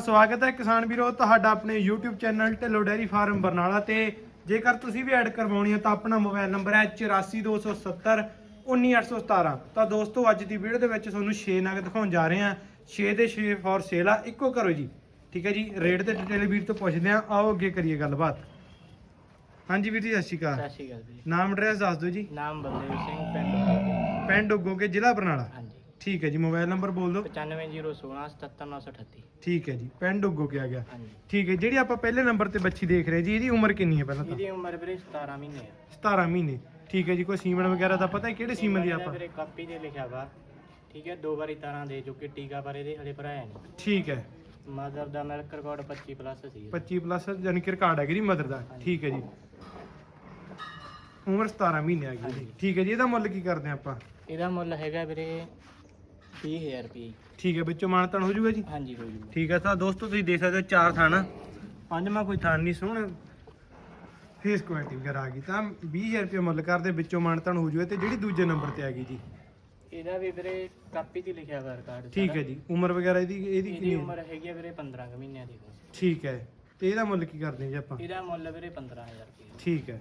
ਸਵਾਗਤ ਹੈ ਕਿਸਾਨ ਵੀਰੋ ਤੁਹਾਡਾ ਆਪਣੇ YouTube channel Dhillon dairy farm Barnala ਤੇ। ਜੇਕਰ ਤੁਸੀਂ ਵੀ ਐਡ ਕਰਵਾਉਣੀ ਹੈ ਤਾਂ ਆਪਣਾ ਮੋਬਾਈਲ ਨੰਬਰ ਹੈ 84270 19817 ਤਾਂ ਦੋਸਤੋ ਅੱਜ ਦੀ ਵੀਡੀਓ ਦੇ ਵਿੱਚ ਤੁਹਾਨੂੰ 6 ਨਗ ਦਿਖਾਉਣ ਜਾ ਰਹੇ ਹਾਂ। 6 ਦੇ 6 ਫॉर ਸੇਲ ਆ ਇੱਕੋ ਕਰੋ ਜੀ। ਠੀਕ ਹੈ ਜੀ? ਰੇਟ ਤੇ ਡਿਟੇਲ ਵੀਰ ਤੋਂ ਪੁੱਛਦੇ ਹਾਂ। ਆਓ ਅੱਗੇ ਕਰੀਏ ਗੱਲਬਾਤ। ਹਾਂਜੀ ਵੀਰ ਜੀ ਸਤਿ ਸ਼੍ਰੀ ਅਕਾਲ। ਸਤਿ ਸ਼੍ਰੀ ਅਕਾਲ ਜੀ। ਨਾਮ ਐਡਰੈਸ ਦੱਸ ਦਿਓ ਜੀ। ਨਾਮ ਬਲਦੇਵ ਸਿੰਘ ਪਿੰਡ। ਪਿੰਡ ਉਗੋਕੇ ਜ਼ਿਲ੍ਹਾ ਬਰਨਾਲਾ। ਠੀਕ ਹੈ ਜੀ ਮੋਬਾਈਲ ਨੰਬਰ ਬੋਲ ਦਿਓ। 95016 77938 ਠੀਕ ਹੈ ਜੀ ਪਿੰਡ ਉਗੋਕੇ ਆ ਗਿਆ? ਹਾਂਜੀ। ਠੀਕ ਹੈ ਜਿਹੜੀ ਆਪਾਂ ਪਹਿਲੇ ਨੰਬਰ ਤੇ ਬੱਚੀ ਦੇਖ ਰਹੇ ਜੀ ਇਹਦੀ ਉਮਰ ਕਿੰਨੀ ਹੈ ਪਹਿਲਾਂ ਤਾਂ? ਇਹਦੀ ਉਮਰ ਵੀਰੇ 17 ਮਹੀਨੇ ਆ। 17 ਮਹੀਨੇ। ਠੀਕ ਹੈ ਜੀ ਕੋਈ ਸੀਮਨ ਵਗੈਰਾ ਦਾ ਪਤਾ ਹੈ ਕਿਹੜੇ ਸੀਮਨ ਦੀ ਆਪਾਂ? ਵੀਰੇ ਕਾਪੀ ਤੇ ਲਿਖਿਆ ਵਾ। ਠੀਕ ਹੈ ਦੋ ਵਾਰੀ ਤਾਰਾਂ ਦੇ ਚੁੱਕੇ ਟੀਕਾ ਪਰ ਇਹਦੇ ਹਲੇ ਭਰਾਇਆ ਨਹੀਂ। ਠੀਕ ਹੈ। ਮਦਰ ਦਾ ਮਿਲਕ ਰਿਕਾਰਡ 25 ਪਲੱਸ ਸੀ 25 ਪਲੱਸ ਯਾਨੀ ਕਿ ਰਿਕਾਰਡ ਹੈ ਜੀ ਮਦਰ ਦਾ। ਠੀਕ ਹੈ ਜੀ। ਉਮਰ 17 ਮਹੀਨੇ ਆ ਗਈ। ਠੀਕ ਹੈ ਜੀ ਇਹਦਾ ਮੁੱਲ ਕੀ ਕਰਦੇ ਆਪਾਂ? ਇਹਦਾ ਮੁੱਲ ਹੈਗਾ ਵੀਰੇ 20000 ਰੁਪਏ। ਠੀਕ ਹੈ ਵਿੱਚੋਂ ਮਾਨਤਨ ਹੋ ਜਾਊਗਾ ਜੀ? ਹਾਂਜੀ ਹੋ ਜੂਗਾ। ਠੀਕ ਹੈ ਤਾਂ ਦੋਸਤੋ ਤੁਸੀਂ ਦੇਖ ਸਕਦੇ ਹੋ ਚਾਰ ਥਾਣਾ। ਪੰਜਵਾਂ ਕੋਈ ਥਾਨ ਨਹੀਂ ਸੋਹਣਾ। ਫੇਸ ਕੁਆਲਿਟੀ ਵਗੈਰਾ ਆ ਗਈ। ਤਾਂ 20000 ਰੁਪਏ ਮੁੱਲ ਕਰਦੇ ਵਿੱਚੋਂ ਮਾਨਤਨ ਹੋ ਜਾਊਗਾ ਤੇ ਜਿਹੜੀ ਦੂਜੇ ਨੰਬਰ ਤੇ ਆ ਗਈ ਜੀ। ਇਹਦਾ ਵੀ ਵੀਰੇ ਕਾਪੀ ਤੇ ਲਿਖਿਆ ਵਾ ਰਿਕਾਰਡ ਠੀਕ ਹੈ ਜੀ। ਉਮਰ ਵਗੈਰਾ ਇਹਦੀ ਇਹਦੀ ਕਿੰਨੀ ਉਮਰ ਹੈਗੀ ਆ ਵੀਰੇ 15 ਕੁ ਮਹੀਨਿਆਂ ਦੀ। ਠੀਕ ਹੈ। ਤੇ ਇਹਦਾ ਮੁੱਲ ਕੀ ਕਰਦੇ ਜੀ ਆਪਾਂ? ਇਹਦਾ ਮੁੱਲ ਵੀਰੇ 15000 ਰੁਪਏ। ਠੀਕ ਹੈ।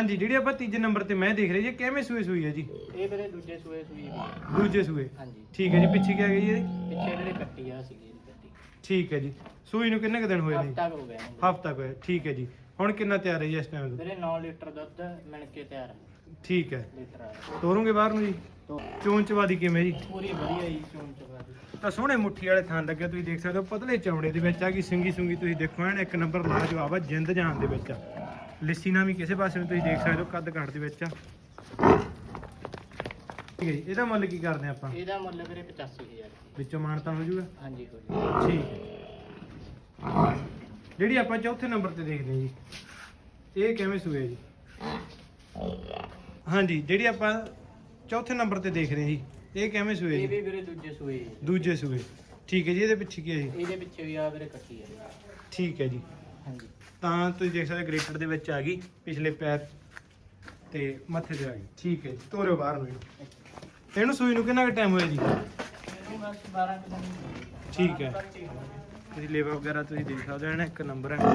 ਹਾਂਜੀ ਜਿਹੜੀ ਆਪਾਂ ਤੀਜੇ ਨੰਬਰ ਤੇ ਮੈਂ ਦੇਖ ਰਹੀ ਜੀ ਕਿਵੇਂ ਸੂਏ ਸੂਈ ਹੈ ਜੀ? ਇਹ ਵੀਰੇ ਦੂਜੇ ਸੂਏ ਸੂਈ ਆ। ਦੂਜੇ ਸੂਏ? ਹਾਂਜੀ। ਠੀਕ ਹੈ ਜੀ ਪਿੱਛੇ ਕੀ ਆ ਗਈ ਇਹਦੀ? ਪਿੱਛੇ ਜਿਹੜੇ ਕੱਟੀ ਆ ਸੀਗੀ ਇਹਦੀ ਕੱਟੀ। ਠੀਕ ਹੈ ਜੀ। ਸੂਈ ਨੂੰ ਕਿੰਨੇ ਕੁ ਦਿਨ ਹੋਏ ਨੇ? ਹਫਤਾ ਹੋ ਗਿਆ ਇਹਨੂੰ। ਹਫਤਾ ਹੋਇਆ ਠੀਕ ਹੈ ਜੀ। ਹੁਣ ਕਿੰਨਾ ਤਿਆਰ ਹੈ ਜੀ ਇਸ ਟਾਈਮ ਵੀਰੇ 9 ਲੀਟਰ ਦੁੱਧ ਮਿਣ ਕੇ ਤਿਆਰ ਹੈ। ਠੀਕ ਹੈ। ਲੀਟਰ ਆ ਤੋਰੋਂਗੇ ਬਾਹਰ ਨੂੰ ਜੀ? ਤੋ ਚੋਣ ਚਵਾਦੀ ਕਿਵੇਂ ਜੀ? ਪੂਰੀ ਵਧੀਆ ਹੀ ਚੋਣ ਚਵਾ ਦੀ ਤਾਂ ਸੋਹਣੇ ਮੁੱਠੀ ਵਾਲੇ ਥਾਂ ਲੱਗੇ ਤੁਸੀਂ ਦੇਖ ਸਕਦੇ ਹੋ ਪਤਲੇ ਚਮੜੇ ਦੇ ਵਿੱਚ ਆ ਗਈ ਸਿੰਗੀ ਸੁੰਗੀ ਤੁਸੀਂ ਦੇਖੋ ਐਨ ਇੱਕ ਨੰਬਰ ਲਾਜਵਾਬ ਆ ਜਿੰਦ ਜਾਨ ਦੇ ਵਿੱਚ ਆ। ਲਿੱਸੀ ਨਾ ਵੀ ਕਿਸੇ ਪਾਸੇ ਨੂੰ ਤੁਸੀਂ ਦੇਖ ਸਕਦੇ ਹੋ ਕੱਦ ਘੱਟ ਦੇ ਵਿੱਚ ਆ। ਠੀਕ ਹੈ ਜੀ ਇਹਦਾ ਮੁੱਲ ਕੀ ਕਰਦੇ ਆਪਾਂ? ਇਹਦਾ ਮੁੱਲ ਵੀਰੇ 85000 ਵਿੱਚੋਂ ਮਾਨਤਾ ਹੋ ਜਾਊਗਾ ਹਾਂਜੀ ਹੋ ਜੀ। ਠੀਕ ਹੈ ਜਿਹੜੀ ਆਪਾਂ ਚੌਥੇ ਨੰਬਰ ਤੇ ਦੇਖਦੇ ਹਾਂ ਜੀ ਇਹ ਕਿਵੇਂ ਸੂਏ ਜੀ? ਹਾਂਜੀ ਜਿਹੜੀ ਆਪਾਂ ਚੌਥੇ ਨੰਬਰ ਤੇ ਦੇਖ ਰਹੇ ਹਾਂ ਜੀ ਇਹ ਕਿਵੇਂ ਸੂਏ ਇਹ ਜੀ? ਵੀ ਵੀਰੇ ਦੂਜੇ ਸੂਏ। ਦੂਜੇ ਸੂਏ। ਠੀਕ ਹੈ ਜੀ ਇਹਦੇ ਪਿੱਛੇ ਕੀ ਹੈ ਜੀ? ਇਹਦੇ ਪਿੱਛੇ ਵੀ ਆ ਵੀਰੇ ਕੱਟੀ ਹੈ ਠੀਕ ਹੈ ਜੀ। ਹਾਂਜੀ। ਤਾਂ ਤੁਸੀਂ ਦੇਖ ਸਕਦੇ ਗ੍ਰੇਟਰ ਦੇ ਵਿੱਚ ਆ ਗਈ ਪਿਛਲੇ ਪੈਰ ਤੇ ਮੱਥੇ ਤੇ ਆ ਗਈ। ਠੀਕ ਹੈ ਜੀ ਤੋਰਿਓ ਬਾਹਰ ਨੂੰ ਇਹਨੂੰ। ਇਹਨੂੰ ਸੂਈ ਨੂੰ ਕਿੰਨਾ ਕੁ ਟਾਈਮ ਹੋਇਆ ਜੀ? ਇਹ ਬਸ 12 ਕੁ ਦਿਨ ਹੀ ਹੋਏ। ਠੀਕ ਹੈ। ਤੁਸੀਂ ਲੇਵਾ ਵਗੈਰਾ ਤੁਸੀਂ ਦੇਖ ਸਕਦੇ ਹੋ ਨਾ ਇੱਕ ਨੰਬਰ ਹੈ।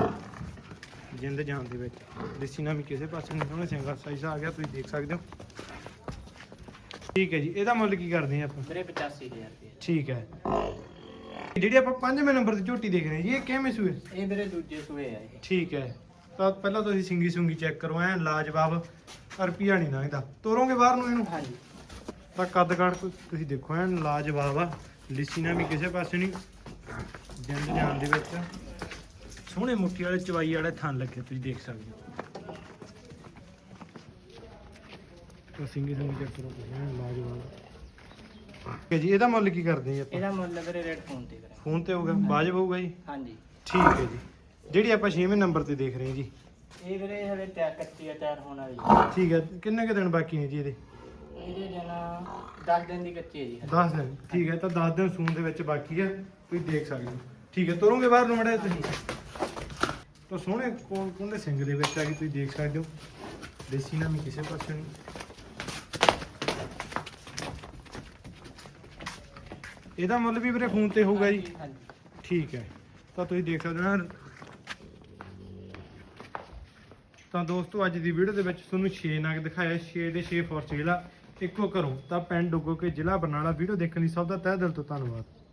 ਜਿੰਦ ਜਾਨ ਦੇ ਵਿੱਚ। ਦੇਸੀ ਨਾਮੀ ਕਿਸੇ ਪਾਸੇ ਨਹੀਂ ਸੋਹਣੇ ਸਿੰਗਲ ਸਾਈਜ਼ ਆ ਗਿਆ ਤੁਸੀਂ ਦੇਖ ਸਕਦੇ ਹੋ। ਠੀਕ ਹੈ ਜੀ ਇਹਦਾ ਮੁੱਲ ਕੀ ਕਰਦੇ ਆ ਆਪਾਂ? ਵੀਰੇ 85000 ਰੁਪਏ। ਠੀਕ ਹੈ। ਜਿਹੜੀ ਆਪਾਂ ਪੰਜਵੇਂ ਨੰਬਰ ਤੇ ਝੋਟੀ ਦੇਖ ਰਹੇ ਜੀ ਇਹ ਕਿਵੇਂ ਸੂਏ? ਇਹ ਵੀਰੇ ਦੂਜੇ ਸੂਏ ਆ ਇਹ। ਠੀਕ ਹੈ। ਤਾਂ ਪਹਿਲਾਂ ਤੁਸੀਂ ਸਿੰਗੀ ਸੁੰਗੀ ਚੈੱਕ ਕਰੋ ਐ ਲਾਜਵਾਬ ਰੁਪਿਆ ਨਹੀਂ ਲੰਘਦਾ ਤੋਰੋਂਗੇ ਬਾਹਰ ਨੂੰ ਇਹਨੂੰ? ਹਾਂਜੀ। ਤਾਂ ਕੱਦ ਕਾਠ ਤੁ- ਤੁਸੀਂ ਦੇਖੋ ਐ ਲਾਜਵਾਬ ਆ। ਲਿੱਸੀ ਨਾ ਵੀ ਕਿਸੇ ਪਾਸੇ ਨਹੀਂ। ਜਿੰਦ ਜਾਨ ਦੇ ਵਿੱਚ। ਸੋਹਣੇ ਮੁੱਠੀ ਵਾਲੇ ਚਵਾਈ ਵਾਲੇ ਥਣ ਲੱਗੇ ਤੁਸੀਂ ਦੇਖ ਸਕਦੇ ਹੋ। ਤਾਂ ਸਿੰਗੀ ਸੁੰਗੀ ਚੈੱਕ ਕਰੋ ਤੁਸੀਂ ਐਨ ਲਾਜਵਾਬ ਠੀਕ ਹੈ ਜੀ ਇਹਦਾ ਮੁੱਲ ਕੀ ਕਰਦੇ ਜੀ ਆਪਾਂ? ਇਹਦਾ ਮੁੱਲ ਵੀਰੇ ਰੇਟ ਫੋਨ ਤੇ ਵੀਰੇ ਫੋਨ ਤੇ ਹੋਊਗਾ ਵਾਜਬ ਹੋਊਗਾ ਜੀ? ਹਾਂਜੀ। ਠੀਕ ਹੈ ਜੀ। ਜਿਹੜੀ ਆਪਾਂ 6ਵੇਂ ਨੰਬਰ ਤੇ ਦੇਖ ਰਹੇ ਹਾਂ ਜੀ। ਇਹ ਵੀਰੇ ਹਲੇ ਤਿਆਰ ਕੱਚੀ ਆ ਤਿਆਰ ਹੋਣ ਵਾਲੀ ਹੈ। ਠੀਕ ਹੈ ਕਿੰਨੇ ਕੁ ਦਿਨ ਬਾਕੀ ਨੇ ਜੀ ਇਹਦੇ? ਇਹਦੇ ਜਨਾ 10 ਦਿਨ ਦੀ ਕੱਚੀ ਹੈ ਜੀ। 10 ਦਿਨ ਠੀਕ ਹੈ ਤਾਂ 10 ਦਿਨ ਸੂਣ ਦੇ ਵਿੱਚ ਬਾਕੀ ਹੈ ਤੁਸੀਂ ਦੇਖ ਸਕਦੇ ਹੋ। ਠੀਕ ਹੈ ਤੁਰੋਂਗੇ ਬਾਹਰ ਨੂੰ ਮੜਿਆ ਤੁਸੀਂ? ਤਾਂ ਸੋਹਣੇ ਕੋਲ ਕੋਲ ਦੇ ਸਿੰਘ ਦੇ ਵਿੱਚ ਆ ਕੇ ਤੁਸੀਂ ਦੇਖ ਸਕਦੇ ਹੋ। ਦੇਸੀ ਨਾਮੀ ਕਿਸੇ ਪਾਸੇ ਨਹੀਂ। ਇਹਦਾ ਮੁੱਲ ਵੀ ਵੀਰੇ ਫੋਨ ਤੇ ਹੋਊਗਾ ਜੀ। ਠੀਕ ਹੈ। ਤਾਂ ਤੁਸੀਂ ਦੇਖ ਸਕਦੇ ਹੋ ਤਾਂ ਦੋਸਤੋ ਅੱਜ ਦੀ ਵੀਡੀਓ ਦੇ ਵਿੱਚ ਤੁਹਾਨੂੰ 6 ਨਗ ਦਿਖਾਇਆ 6 ਦੇ 6 ਫੋਰ ਸੇਲ ਆ ਇੱਕੋ ਘਰੋਂ। ਤਾਂ ਪਿੰਡ ਡੁੱਗੋ ਕੇ ਜ਼ਿਲ੍ਹਾ ਬਰਨਾਲਾ। ਵੀਡੀਓ ਦੇਖਣ ਲਈ ਸਭ ਦਾ ਤਹਿ ਦਿਲ ਤੋਂ ਧੰਨਵਾਦ।